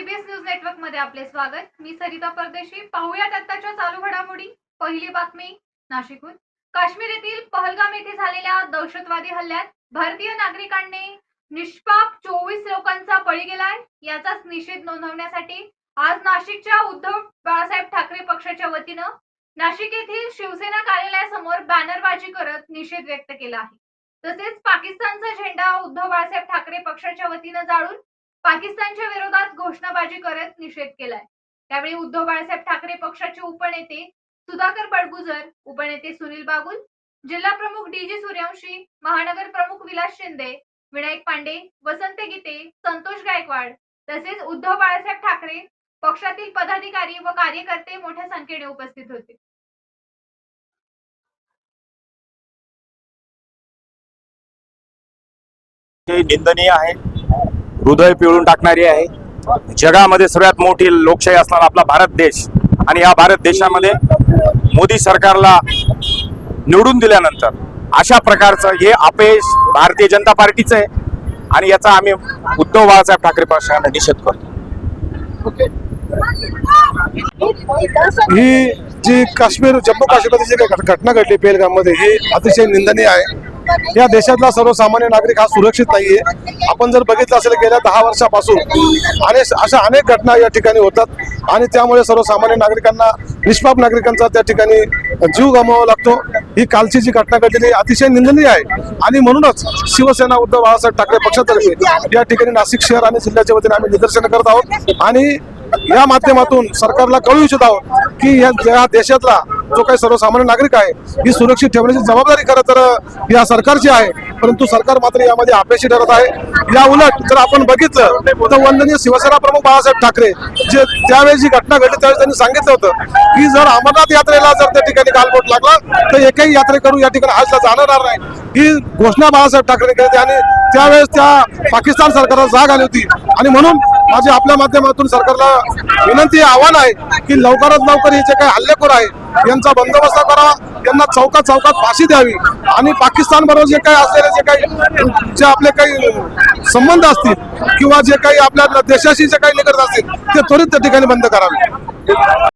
ABS news नेटवर्कमध्ये आपले स्वागत. मी सरिता परदेशी. पाहूयात आताच्या चालू घडामोडी. पहिली बातमी नाशिकहून. काश्मीर येथील पहलगाम येथे झालेल्या दहशतवादी हल्ल्यात भारतीय नागरिकांनी निष्पाप चोवीस लोकांचा बळी गेलाय. याचाच निषेध नोंदवण्यासाठी आज नाशिकच्या उद्धव बाळासाहेब ठाकरे पक्षाच्या वतीनं नाशिक येथील शिवसेना कार्यालयासमोर बॅनरबाजी करत निषेध व्यक्त केला आहे. तसेच पाकिस्तानचा झेंडा उद्धव बाळासाहेब ठाकरे पक्षाच्या वतीनं जाळून पाकिस्तानच्या विरोधात घोषणाबाजी करत निषेध केलाय. त्यावेळी उद्धव बाळासाहेब ठाकरे पक्षाचे उपनेते सुधाकर बडगुजर उपनेते सुनील बागुल जिल्हा प्रमुख डी जी सूर्यवंशी महानगर प्रमुख विलास शिंदे विनायक पांडे वसंत गीते संतोष गायकवाड तसेच उद्धव बाळासाहेब ठाकरे पक्षातील पदाधिकारी व कार्यकर्ते मोठ्या संख्येने उपस्थित होते. निंदनीय आहे. हृदय पिळून टाकणारी आहे. जगामध्ये सर्वात मोठी लोकशाही असणारा आपला भारत देश. आणि या भारत देशामध्ये मोदी सरकारला निवडून दिल्यानंतर अशा प्रकारचं हे अपयश भारतीय जनता पार्टीचं आहे. आणि याचा आम्ही उद्धव बाळासाहेब ठाकरे पक्षाने निषेध करतो. ही जी काश्मीर जम्मू काश्मीरमध्ये जी काही घट- घटना घडली पेलगाममध्ये ही अतिशय निंदनीय आहे. या देशातला सर्वसामान्य नागरिक हा सुरक्षित नाहीये. आपण जर बघितलं असेल गेल्या दहा वर्षापासून आणि अशा अनेक घटना या ठिकाणी होतात आणि त्यामुळे सर्वसामान्य नागरिकांना निष्पाप नागरिकांचा त्या ठिकाणी जीव गमवावा लागतो. ही कालची जी घटना घडलेली अतिशय निंदनीय आहे. आणि म्हणूनच शिवसेना उद्धव बाळासाहेब ठाकरे पक्षातर्फे या ठिकाणी नाशिक शहर आणि जिल्ह्याच्या वतीने आम्ही निदर्शन करत आहोत. आणि या माध्यमातून सरकारला कळू इच्छित आहोत की या या देशातला जो काही सर्वसामान्य नागरिक आहे ही सुरक्षित ठेवण्याची जबाबदारी खरं तर या सरकारची आहे. परंतु सरकार मात्र यामध्ये अपयशी ठरत आहे. या उलट जर आपण बघितलं तर वंदनीय शिवसेना प्रमुख बाळासाहेब ठाकरे जे त्यावेळेस जी घटना घडली त्यावेळेस त्यांनी सांगितलं होतं की जर अमरनाथ यात्रेला जर त्या ठिकाणी गालबोट लागला तर एकही यात्रेकरू या ठिकाणी हजला जाणार नाही. ही घोषणा बाळासाहेब ठाकरे केली होती आणि त्यावेळेस त्या पाकिस्तान सरकारला जाग आली होती. आणि म्हणून माझी आपल्या माध्यमातून सरकारला विनंती आहे, आव्हान आहे की लवकरात लवकर हे जे काही हल्लेखोर आहे यांचा बंदोबस्त करावा यांना चौकात चौकात फाशी द्यावी. आणि पाकिस्तान बरोबर जे काही असलेले जे काही जे आपले काही संबंध असतील किंवा जे काही आपल्या देशाशी जे काही निकट असतील ते त्वरित त्या ठिकाणी बंद करावे.